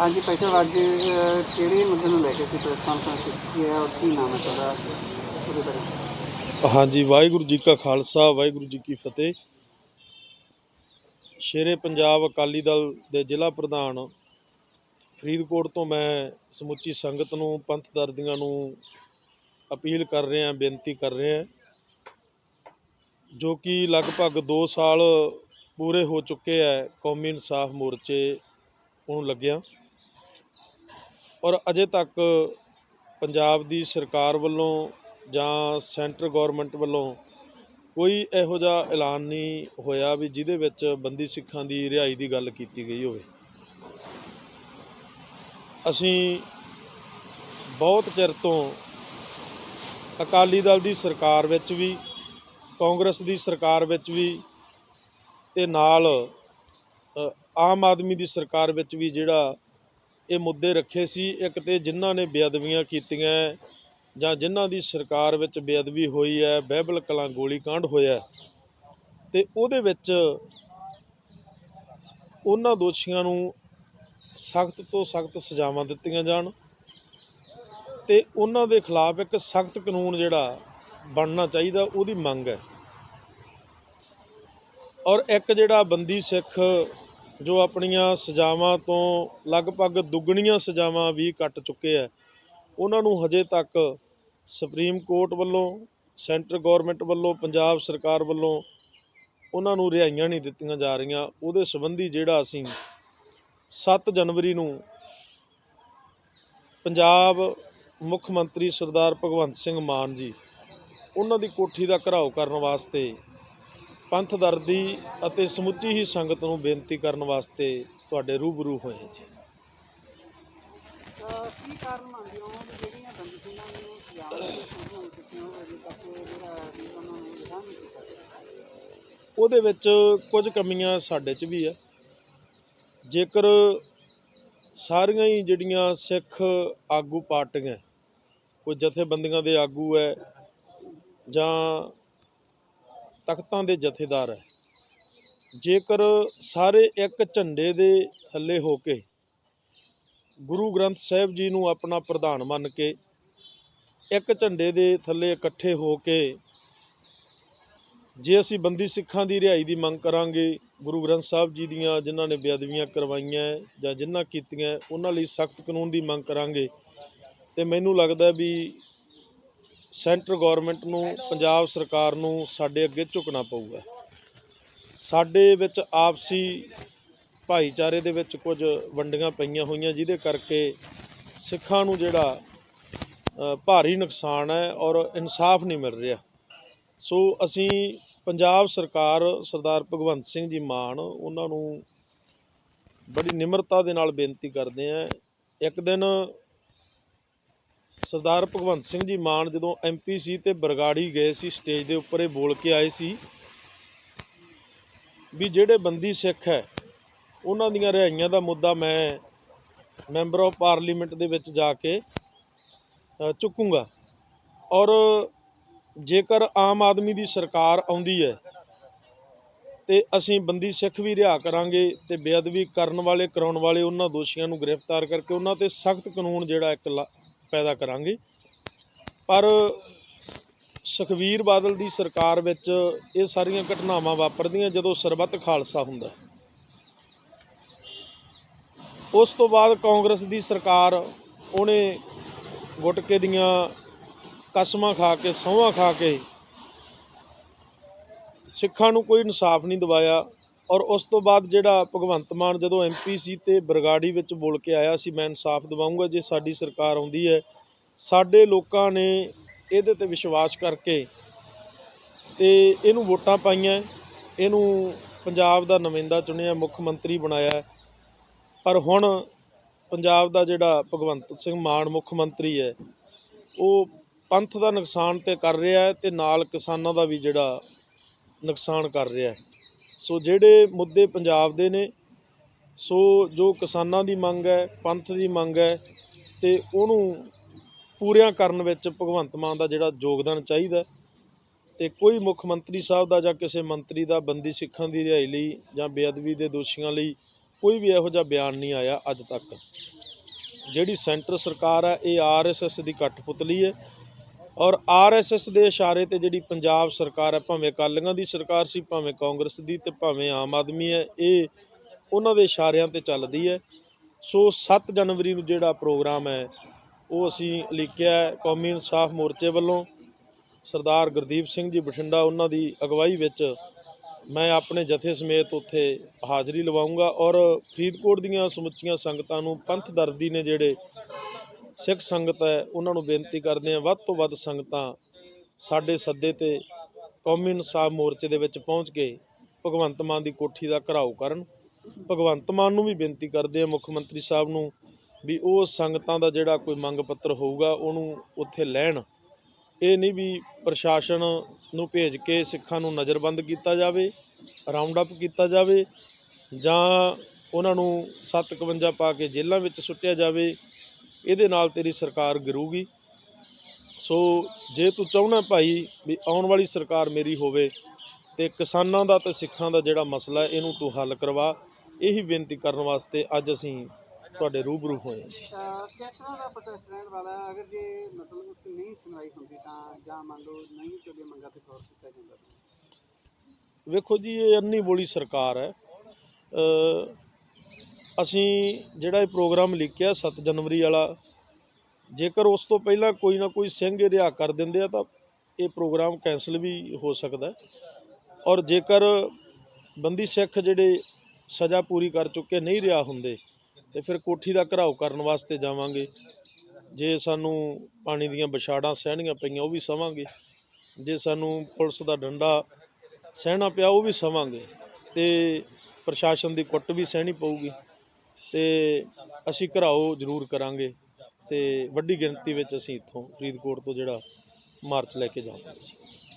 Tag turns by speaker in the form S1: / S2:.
S1: ਹਾਂਜੀ, ਭਾਈ ਸਾਹਿਬ, ਅੱਜ ਕਿਹੜੇ ਮੁੱਦੇ ਨੂੰ ਲੈ ਕੇ ਸੀ ਪ੍ਰੈਸ ਕਾਨਫਰੰਸ ਕੀਤੀ ਹੈ ਔਰ ਕੀ ਨਾਮ ਹੈ ਤੁਹਾਡਾ? ਉਹਦੇ ਬਾਰੇ।
S2: ਹਾਂਜੀ, ਵਾਹਿਗੁਰੂ ਜੀ ਕਾ ਖਾਲਸਾ, ਵਾਹਿਗੁਰੂ ਜੀ ਕੀ ਫਤਿਹ। ਸ਼ੇਰੇ ਪੰਜਾਬ ਅਕਾਲੀ ਦਲ ਦੇ ਜ਼ਿਲ੍ਹਾ ਪ੍ਰਧਾਨ ਫਰੀਦਕੋਟ ਤੋਂ ਮੈਂ ਸਮੁੱਚੀ ਸੰਗਤ ਨੂੰ, ਪੰਥ ਦਰਦੀਆਂ ਨੂੰ ਅਪੀਲ ਕਰ ਰਿਹਾ ਬੇਨਤੀ ਕਰ ਰਿਹਾ ਜੋ ਕਿ ਲਗਭਗ 2 ਸਾਲ ਪੂਰੇ ਹੋ ਚੁੱਕੇ ਹੈ, ਕੌਮੀ ਇਨਸਾਫ ਮੋਰਚੇ ਨੂੰ ਲੱਗਿਆ। ਔਰ ਅਜੇ ਤੱਕ ਪੰਜਾਬ ਦੀ ਸਰਕਾਰ ਵੱਲੋਂ ਜਾਂ ਸੈਂਟਰ ਗਵਰਨਮੈਂਟ ਵੱਲੋਂ ਕੋਈ ਇਹੋ ਜਿਹਾ ਐਲਾਨ ਨਹੀਂ ਹੋਇਆ ਵੀ ਜਿਹਦੇ ਵਿੱਚ ਬੰਦੀ ਸਿੱਖਾਂ ਦੀ ਰਿਹਾਈ ਦੀ ਗੱਲ ਕੀਤੀ ਗਈ ਹੋਵੇ। ਅਸੀਂ ਬਹੁਤ ਚਿਰ ਤੋਂ ਅਕਾਲੀ ਦਲ ਦੀ ਸਰਕਾਰ ਵਿੱਚ ਵੀ, ਕਾਂਗਰਸ ਦੀ ਸਰਕਾਰ ਵਿੱਚ ਵੀ ਤੇ ਨਾਲ ਆਮ ਆਦਮੀ ਦੀ ਸਰਕਾਰ ਵਿੱਚ ਵੀ ਜਿਹੜਾ ਇਹ ਮੁੱਦੇ ਰੱਖੇ ਸੀ। ਇੱਕ ਤੇ ਜਿਨ੍ਹਾਂ ਨੇ ਬੇਅਦਬੀਆਂ ਕੀਤੀਆਂ ਜਾਂ ਜਿਨ੍ਹਾਂ ਦੀ ਸਰਕਾਰ ਵਿੱਚ ਬੇਅਦਬੀ ਹੋਈ ਹੈ ਬਹਿਬਲ ਕਲਾਂ ਗੋਲੀ ਕਾਂਡ ਹੋਇਆ ਹੈ, ਤੇ ਉਹਦੇ ਵਿੱਚ ਉਹਨਾਂ ਦੋਸ਼ੀਆਂ ਨੂੰ ਸਖਤ ਤੋਂ ਸਖਤ ਸਜ਼ਾਵਾਂ ਦਿੱਤੀਆਂ ਜਾਣ ਤੇ ਉਹਨਾਂ ਦੇ ਖਿਲਾਫ ਇੱਕ ਸਖਤ ਕਾਨੂੰਨ ਜਿਹੜਾ ਬਣਨਾ ਚਾਹੀਦਾ ਉਹਦੀ ਮੰਗ ਹੈ। ਔਰ ਇੱਕ ਜਿਹੜਾ ਬੰਦੀ ਸਿੱਖ ਜੋ ਆਪਣੀਆਂ ਸਜ਼ਾਵਾਂ ਤੋਂ ਲਗਭਗ ਦੁੱਗਣੀਆਂ ਸਜ਼ਾਵਾਂ ਵੀ ਕੱਟ ਚੁੱਕੇ ਹੈ। ਉਹਨਾਂ ਨੂੰ ਹਜੇ ਤੱਕ ਸੁਪਰੀਮ ਕੋਰਟ ਵੱਲੋਂ ਸੈਂਟਰ ਗੌਰਮੈਂਟ ਵੱਲੋਂ, ਪੰਜਾਬ ਸਰਕਾਰ ਵੱਲੋਂ ਉਹਨਾਂ ਨੂੰ ਰਿਹਾਈਆਂ ਨਹੀਂ ਦਿੱਤੀਆਂ ਜਾ ਰਹੀਆਂ। ਉਹਦੇ ਸੰਬੰਧੀ ਜਿਹੜਾ ਅਸੀਂ 7 ਜਨਵਰੀ ਨੂੰ ਪੰਜਾਬ ਮੁੱਖ ਮੰਤਰੀ ਸਰਦਾਰ ਭਗਵੰਤ ਸਿੰਘ ਮਾਨ ਜੀ, ਉਹਨਾਂ ਦੀ ਕੋਠੀ ਦਾ ਘਰਾਓ ਕਰਨ ਵਾਸਤੇ ਪੰਥ ਦਰਦੀ ਅਤੇ ਸਮੁੱਚੀ ਹੀ ਸੰਗਤ ਨੂੰ ਬੇਨਤੀ ਕਰਨ ਵਾਸਤੇ ਤੁਹਾਡੇ ਰੂਬਰੂ ਹੋਏ ਜੀ।
S1: ਅਹ, ਕੀ ਕਾਰਨ ਮੰਨਦੇ ਹੋ ਕਿ ਜਿਹੜੀਆਂ ਬੰਦੀ ਸਿੰਘਾਂ ਨੂੰ ਸਜ਼ਾਵਾਂ ਦਿੱਤੀਆਂ ਹੋ ਚੁੱਕੀਆਂ ਹੋ ਅਜੇ ਤੱਕ ਜਿਹੜਾ ਵੀ ਉਹਨਾਂ ਨੂੰ ਰਿਹਾ ਨਹੀਂ ਕੀਤਾ। ਗਿਆ
S2: ਉਹਦੇ ਵਿੱਚ ਕੁਝ ਕਮੀਆਂ ਸਾਡੇ 'ਚ ਵੀ ਆ। ਜੇਕਰ ਸਾਰੀਆਂ ਹੀ ਜਿਹੜੀਆਂ ਸਿੱਖ ਆਗੂ ਪਾਰਟੀਆਂ ਕੋਈ ਜਥੇਬੰਦੀਆਂ ਦੇ ਆਗੂ ਹੈ ਜਾਂ ਤਖਤਾਂ ਦੇ ਜਥੇਦਾਰ ਹੈ। ਜੇਕਰ ਸਾਰੇ ਇੱਕ ਝੰਡੇ ਦੇ ਥੱਲੇ ਹੋ ਕੇ ਗੁਰੂ ਗ੍ਰੰਥ ਸਾਹਿਬ ਜੀ ਨੂੰ ਆਪਣਾ ਪ੍ਰਧਾਨ ਮੰਨ ਕੇ ਇੱਕ ਝੰਡੇ ਦੇ ਥੱਲੇ ਇਕੱਠੇ ਹੋ ਕੇ ਜੇ ਅਸੀਂ ਬੰਦੀ ਸਿੱਖਾਂ ਦੀ ਰਿਹਾਈ ਦੀ ਮੰਗ ਕਰਾਂਗੇ, ਗੁਰੂ ਗ੍ਰੰਥ ਸਾਹਿਬ ਜੀ ਦੀਆਂ ਜਿਨ੍ਹਾਂ ਨੇ ਬੇਅਦਬੀਆਂ ਕਰਵਾਈਆਂ ਜਾਂ ਜਿਨ੍ਹਾਂ ਕੀਤੀਆਂ, ਉਹਨਾਂ ਲਈ ਸਖਤ ਕਾਨੂੰਨ ਦੀ ਮੰਗ ਕਰਾਂਗੇ। ਤੇ ਮੈਨੂੰ ਲੱਗਦਾ ਵੀ ਸੈਂਟਰ ਗਵਰਨਮੈਂਟ ਨੂੰ, ਪੰਜਾਬ ਸਰਕਾਰ ਨੂੰ ਸਾਡੇ ਅੱਗੇ ਝੁਕਣਾ ਪਊਗਾ। ਸਾਡੇ ਵਿੱਚ ਆਪਸੀ ਭਾਈਚਾਰੇ ਦੇ ਵਿੱਚ ਕੁਝ ਵੰਡੀਆਂ ਪਈਆਂ ਹੋਈਆਂ, ਜਿਹਦੇ ਕਰਕੇ ਸਿੱਖਾਂ ਨੂੰ ਜਿਹੜਾ ਭਾਰੀ ਨੁਕਸਾਨ ਹੈ ਔਰ ਇਨਸਾਫ ਨਹੀਂ ਮਿਲ ਰਿਹਾ। ਸੋ ਅਸੀਂ ਪੰਜਾਬ ਸਰਕਾਰ ਸਰਦਾਰ ਭਗਵੰਤ ਸਿੰਘ ਜੀ ਮਾਨ, ਉਹਨਾਂ ਨੂੰ ਬੜੀ ਨਿਮਰਤਾ ਦੇ ਨਾਲ ਬੇਨਤੀ ਕਰਦੇ ਆ ਇੱਕ ਦਿਨ ਸਰਦਾਰ ਭਗਵੰਤ ਸਿੰਘ ਜੀ ਮਾਨ ਜਦੋਂ ਐਮਪੀ ਸੀ ਤੇ ਬਰਗਾੜੀ ਗਏ ਸੀ ਸਟੇਜ ਦੇ ਉੱਪਰ ਇਹ ਬੋਲ ਕੇ ਆਏ ਸੀ ਵੀ ਜਿਹੜੇ ਬੰਦੀ ਸਿੱਖ ਹੈ ਉਹਨਾਂ ਦੀਆਂ ਰਿਹਾਈਆਂ ਦਾ ਮੁੱਦਾ ਮੈਂ ਮੈਂਬਰ ਆਫ ਪਾਰਲੀਮੈਂਟ ਦੇ ਵਿੱਚ ਜਾ ਕੇ ਅ, ਚੁੱਕੂੰਗਾ। ਔਰ ਜੇਕਰ ਆਮ ਆਦਮੀ ਦੀ ਸਰਕਾਰ ਆਉਂਦੀ ਹੈ ਤੇ ਅਸੀਂ ਬੰਦੀ ਸਿੱਖ ਵੀ ਰਿਹਾ ਕਰਾਂਗੇ ਤੇ ਬੇਅਦਬੀ ਕਰਨ ਵਾਲੇ ਕਰਾਉਣ ਵਾਲੇ ਉਹਨਾਂ ਦੋਸ਼ੀਆਂ ਨੂੰ ਗ੍ਰਿਫਤਾਰ ਕਰਕੇ ਉਹਨਾਂ ਤੇ ਸਖਤ ਕਾਨੂੰਨ ਜਿਹੜਾ ਇੱਕ ਲਾ- ਪੈਦਾ ਕਰਾਂਗੇ। ਪਰ ਸੁਖਵੀਰ ਬਾਦਲ ਦੀ ਸਰਕਾਰ ਵਿੱਚ ਇਹ ਸਾਰੀਆਂ ਘਟਨਾਵਾਂ ਵਾਪਰਦੀਆਂ ਜਦੋਂ ਸਰਬੱਤ ਖਾਲਸਾ ਹੁੰਦਾ। ਉਸ ਤੋਂ ਬਾਅਦ ਕਾਂਗਰਸ ਦੀ ਸਰਕਾਰ ਉਹਨੇ ਗੁਟਕੇ ਦੀਆਂ ਕਸਮਾਂ ਖਾ ਕੇ, ਸਹੁੰਆਂ ਖਾ ਕੇ ਸਿੱਖਾਂ ਨੂੰ ਕੋਈ ਇਨਸਾਫ ਨਹੀਂ ਦਿਵਾਇਆ। ਔਰ ਉਸ ਤੋਂ ਬਾਅਦ ਜਿਹੜਾ ਭਗਵੰਤ ਮਾਨ ਜਦੋਂ ਐਮਪੀ ਸੀ ਤੇ ਬਰਗਾੜੀ ਵਿੱਚ ਬੋਲ ਕੇ ਆਇਆ ਸੀ, ਮੈਂ ਇਨਸਾਫ ਦਿਵਾਉਂਗਾ ਜੇ ਸਾਡੀ ਸਰਕਾਰ ਆਉਂਦੀ ਹੈ। ਸਾਡੇ ਲੋਕਾਂ ਨੇ ਇਹਦੇ ਤੇ ਵਿਸ਼ਵਾਸ ਕਰਕੇ ਤੇ ਇਹਨੂੰ ਵੋਟਾਂ ਪਾਈਆਂ। ਇਹਨੂੰ ਪੰਜਾਬ ਦਾ ਨੁਮਾਇੰਦਾ ਚੁਣਿਆ, ਮੁੱਖ ਮੰਤਰੀ ਬਣਾਇਆ। ਪਰ ਹੁਣ ਪੰਜਾਬ ਦਾ ਜਿਹੜਾ ਭਗਵੰਤ ਸਿੰਘ ਮਾਨ ਮੁੱਖ ਮੰਤਰੀ ਹੈ, ਉਹ ਪੰਥ ਦਾ ਨੁਕਸਾਨ ਤੇ ਕਰ ਰਿਹਾ ਹੈ ਤੇ ਨਾਲ ਕਿਸਾਨਾਂ ਦਾ ਵੀ ਜਿਹੜਾ ਨੁਕਸਾਨ ਕਰ ਰਿਹਾ ਹੈ। ਸੋ ਜਿਹੜੇ ਮੁੱਦੇ ਪੰਜਾਬ ਦੇ ਨੇ, ਸੋ ਜੋ ਕਿਸਾਨਾਂ ਦੀ ਮੰਗ ਹੈ, ਪੰਥ ਦੀ ਮੰਗ ਹੈ, ਤੇ ਉਹਨੂੰ ਪੂਰਿਆਂ ਕਰਨ ਵਿੱਚ ਭਗਵੰਤ ਮਾਨ ਦਾ ਜਿਹੜਾ ਯੋਗਦਾਨ ਚਾਹੀਦਾ ਤੇ ਕੋਈ ਮੁੱਖ ਮੰਤਰੀ ਸਾਹਿਬ ਦਾ ਜਾਂ ਕਿਸੇ ਮੰਤਰੀ ਦਾ ਬੰਦੀ ਸਿੱਖਾਂ ਦੀ ਰਿਹਾਈ ਲਈ ਜਾਂ ਬੇਅਦਬੀ ਦੇ ਦੋਸ਼ੀਆਂ ਲਈ ਕੋਈ ਵੀ ਇਹੋ ਜਿਹਾ ਬਿਆਨ ਨਹੀਂ ਆਇਆ ਅੱਜ ਤੱਕ। ਜਿਹੜੀ ਸੈਂਟਰ ਸਰਕਾਰ ਹੈ, ਇਹ ਆਰਐਸਐਸ ਦੀ ਕਠਪੁਤਲੀ ਹੈ। ਔਰ ਆਰਐਸਐਸ ਦੇ ਇਸ਼ਾਰੇ ਤੇ ਜਿਹੜੀ ਪੰਜਾਬ ਸਰਕਾਰ ਹੈ, ਭਾਵੇਂ ਅਕਾਲੀਆਂ ਦੀ ਸਰਕਾਰ ਸੀ, ਭਾਵੇਂ ਕਾਂਗਰਸ ਦੀ ਤੇ ਭਾਵੇਂ ਆਮ ਆਦਮੀ ਹੈ, ਇਹ ਉਹਨਾਂ ਦੇ ਇਸ਼ਾਰਿਆਂ ਤੇ ਚੱਲਦੀ ਹੈ। ਸੋ 7 ਜਨਵਰੀ ਨੂੰ ਜਿਹੜਾ ਪ੍ਰੋਗਰਾਮ ਹੈ, ਉਹ ਅਸੀਂ ਲਿਖਿਆ ਕੌਮੀ ਇਨਸਾਫ ਮੋਰਚੇ ਵੱਲੋਂ। ਸਰਦਾਰ ਗੁਰਦੀਪ ਸਿੰਘ ਜੀ ਬਠਿੰਡਾ, ਉਹਨਾਂ ਦੀ ਅਗਵਾਈ ਵਿੱਚ ਮੈਂ ਆਪਣੇ ਜਥੇ ਸਮੇਤ ਉੱਥੇ ਹਾਜ਼ਰੀ ਲਵਾਉਂਗਾ। ਔਰ ਫਰੀਦਕੋਟ ਦੀਆਂ ਸਮੁੱਚੀਆਂ ਸੰਗਤਾਂ ਨੂੰ ਪੰਥ ਦਰਦੀ ਨੇ ਜਿਹੜੇ ਸਿੱਖ ਸੰਗਤ ਹੈ, ਉਹਨਾਂ ਨੂੰ ਬੇਨਤੀ ਕਰਦੇ ਹਾਂ, ਵੱਧ ਤੋਂ ਵੱਧ ਸੰਗਤਾਂ ਸਾਡੇ ਸੱਦੇ ਤੇ ਕੌਮੀ ਇਨਸਾਫ ਮੋਰਚੇ ਦੇ ਵਿੱਚ ਪਹੁੰਚ ਕੇ ਭਗਵੰਤ ਮਾਨ ਦੀ ਕੋਠੀ ਦਾ ਘਰਾਓ ਕਰਨ। ਭਗਵੰਤ ਮਾਨ ਨੂੰ ਵੀ ਬੇਨਤੀ ਕਰਦੇ ਆ ਮੁੱਖ ਮੰਤਰੀ ਸਾਹਿਬ ਨੂੰ ਵੀ ਉਹ ਸੰਗਤਾਂ ਦਾ ਜਿਹੜਾ ਕੋਈ ਮੰਗ ਪੱਤਰ ਹੋਊਗਾ, ਉਹਨੂੰ ਉੱਥੇ ਲੈਣ। ਇਹ ਨਹੀਂ ਵੀ ਪ੍ਰਸ਼ਾਸਨ ਨੂੰ ਭੇਜ ਕੇ ਸਿੱਖਾਂ ਨੂੰ ਨਜ਼ਰਬੰਦ ਕੀਤਾ ਜਾਵੇ ਰਾਉਂਡ ਅਪ ਕੀਤਾ ਜਾਵੇ ਜਾਂ ਉਹਨਾਂ ਨੂੰ 751 ਪਾ ਕੇ ਜੇਲ੍ਹਾਂ ਵਿੱਚ ਸੁੱਟਿਆ ਜਾਵੇ। ਇਹਦੇ ਨਾਲ ਤੇਰੀ ਸਰਕਾਰ ਗਿਰੂਗੀ। ਸੋ ਜੇ ਤੂੰ ਚਾਹੁੰਦਾ ਭਾਈ ਵੀ ਆਉਣ ਵਾਲੀ ਸਰਕਾਰ ਮੇਰੀ ਹੋਵੇ ਤੇ ਕਿਸਾਨਾਂ ਦਾ ਤੇ ਸਿੱਖਾਂ ਦਾ ਜਿਹੜਾ ਮਸਲਾ ਹੈ ਇਹਨੂੰ ਤੂੰ ਹੱਲ ਕਰਵਾ। ਇਹੀ ਬੇਨਤੀ ਕਰਨ ਵਾਸਤੇ ਅੱਜ ਅਸੀਂ ਤੁਹਾਡੇ ਰੂਬਰੂ ਹੋਏ ਹਾਂ।
S1: ਤਾਂ ਕਿਸ ਤਰ੍ਹਾਂ ਦਾ ਪ੍ਰੋਟੈਸਟ ਰਹਿਣ ਵਾਲਾ ਹੈ? ਅਗਰ ਜੇ ਮਤਲਬ ਉੱਥੇ ਨਹੀਂ ਸੁਣਵਾਈ ਹੁੰਦੀ ਤਾਂ ਜਾਂ ਮੰਨ ਲਓ ਨਹੀਂ ਤੁਹਾਡੀਆਂ ਮੰਗਾਂ ਤੇ ਗੌਰ ਕੀਤਾ ਜਾਂਦਾ ਤਾਂ।
S2: ਵੇਖੋ ਜੀ ਇਹ ਅੰਨੀ ਬੋਲੀ ਸਰਕਾਰ ਹੈ। ਅਸੀਂ ਜਿਹੜਾ ਇਹ ਪ੍ਰੋਗਰਾਮ ਲਿਖਿਆ 7 ਜਨਵਰੀ ਵਾਲਾ, ਜੇਕਰ ਉਸ ਤੋਂ ਪਹਿਲਾਂ ਕੋਈ ਨਾ ਕੋਈ ਸਿੰਘ ਰਿਹਾ ਕਰ ਦਿੰਦੇ ਆ ਤਾਂ ਇਹ ਪ੍ਰੋਗਰਾਮ ਕੈਂਸਲ ਵੀ ਹੋ ਸਕਦਾ ਔਰ ਜੇਕਰ ਬੰਦੀ ਸਿੱਖ ਜਿਹੜੇ ਸਜ਼ਾ ਪੂਰੀ ਕਰ ਚੁੱਕੇ ਨਹੀਂ ਰਿਹਾ ਹੁੰਦੇ, ਤੇ ਫਿਰ ਕੋਠੀ ਦਾ ਘਰਾਓ ਕਰਨ ਵਾਸਤੇ ਜਾਵਾਂਗੇ। ਜੇ ਸਾਨੂੰ ਪਾਣੀ ਦੀਆਂ ਵਿਛਾੜਾਂ ਸਹਿਣੀਆਂ ਪਈਆਂ ਉਹ ਵੀ ਸਵਾਂਗੇ। ਜੇ ਸਾਨੂੰ ਪੁਲਿਸ ਦਾ ਡੰਡਾ ਸਹਿਣਾ ਪਿਆ ਉਹ ਵੀ ਸਵਾਂਗੇ। ਤੇ ਪ੍ਰਸ਼ਾਸਨ ਦੀ ਕੁੱਟ ਵੀ ਸਹਿਣੀ ਪਊਗੀ। ਤੇ ਅਸੀਂ ਘਰਾਓ ਜ਼ਰੂਰ ਕਰਾਂਗੇ ਤੇ ਵੱਡੀ ਗਿਣਤੀ ਵਿੱਚ ਅਸੀਂ ਇੱਥੋਂ ਫਰੀਦਕੋਟ ਤੋਂ ਜਿਹੜਾ ਮਾਰਚ ਲੈ ਕੇ ਜਾਵਾਂਗੇ।